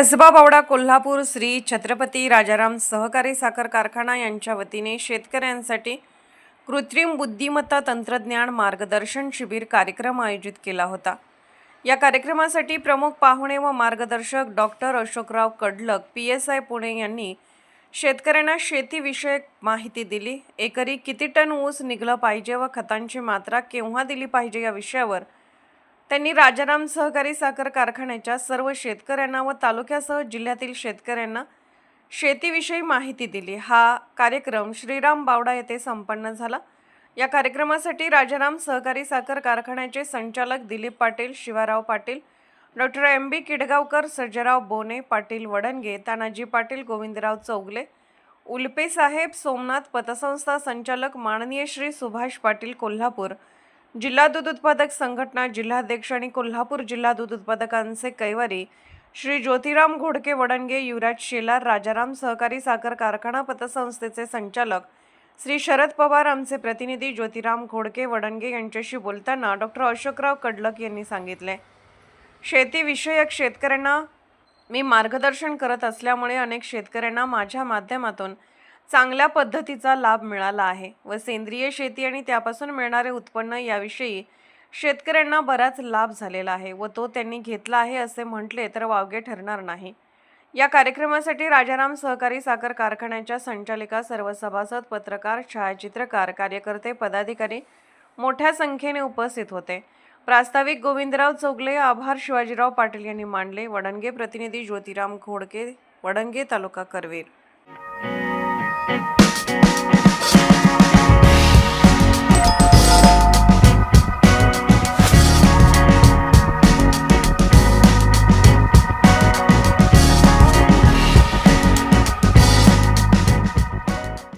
कसबा बावडा कोल्हापूर श्री छत्रपती राजाराम सहकारी साखर कारखाना यांच्या वतीने शेतकऱ्यांसाठी कृत्रिम बुद्धिमत्ता तंत्रज्ञान मार्गदर्शन शिबिर कार्यक्रम आयोजित केला होता. या कार्यक्रमासाठी प्रमुख पाहुणे व मार्गदर्शक doctor Ashokrao Kadlak P S I Pune यांनी शेतकऱ्यांना शेतीविषयक माहिती दिली. एकरी किती टन ऊस निघलं पाहिजे व खतांची मात्रा केव्हा दिली पाहिजे या विषयावर त्यांनी राजाराम सहकारी साखर कारखान्याच्या सर्व शेतकऱ्यांना व तालुक्यासह जिल्ह्यातील शेतकऱ्यांना शेतीविषयी माहिती दिली. हा कार्यक्रम श्रीराम बावडा येथे संपन्न झाला. या कार्यक्रमासाठी राजाराम सहकारी साखर कारखान्याचे संचालक Dilip Patil Shivarao Patil doctor M B Kidgaonkar Sarjerao Bone Patil Vadange Tanaji Patil Govindrao Chougale उल्पे साहेब सोमनाथ पतसंस्था संचालक माननीय श्री सुभाष पाटील कोल्हापूर जिल्हा दूध उत्पादक संघटना जिल्हाध्यक्ष आणि कोल्हापूर जिल्हा दूध उत्पादकांचे कैवारी श्री ज्योतिराम घोडके वडणगे युवराज शेलार राजाराम सहकारी साखर कारखाना पतसंस्थेचे संचालक श्री शरद पवार आमचे प्रतिनिधी ज्योतिराम घोडके वडणगे यांच्याशी बोलताना डॉक्टर अशोकराव कडलक यांनी सांगितले शेतीविषयक शेतकऱ्यांना मी मार्गदर्शन करत असल्यामुळे अनेक शेतकऱ्यांना माझ्या माध्यमातून चांगल्या पद्धतीचा लाभ मिळाला आहे व सेंद्रिय शेती आणि त्यापासून मिळणारे उत्पन्न याविषयी शेतकऱ्यांना बराच लाभ झालेला आहे व तो त्यांनी घेतला आहे असे म्हटले तर वावगे ठरणार नाही. या कार्यक्रमासाठी राजाराम सहकारी साखर कारखान्याच्या संचालिका सर्व सभासद पत्रकार छायाचित्रकार कार्यकर्ते पदाधिकारी मोठ्या संख्येने उपस्थित होते. प्रास्ताविक गोविंदराव चौगले आभार शिवाजीराव पाटील यांनी मांडले. वडणगे प्रतिनिधी ज्योतिराम घोडके वडणगे तालुका करवीर. Thank you.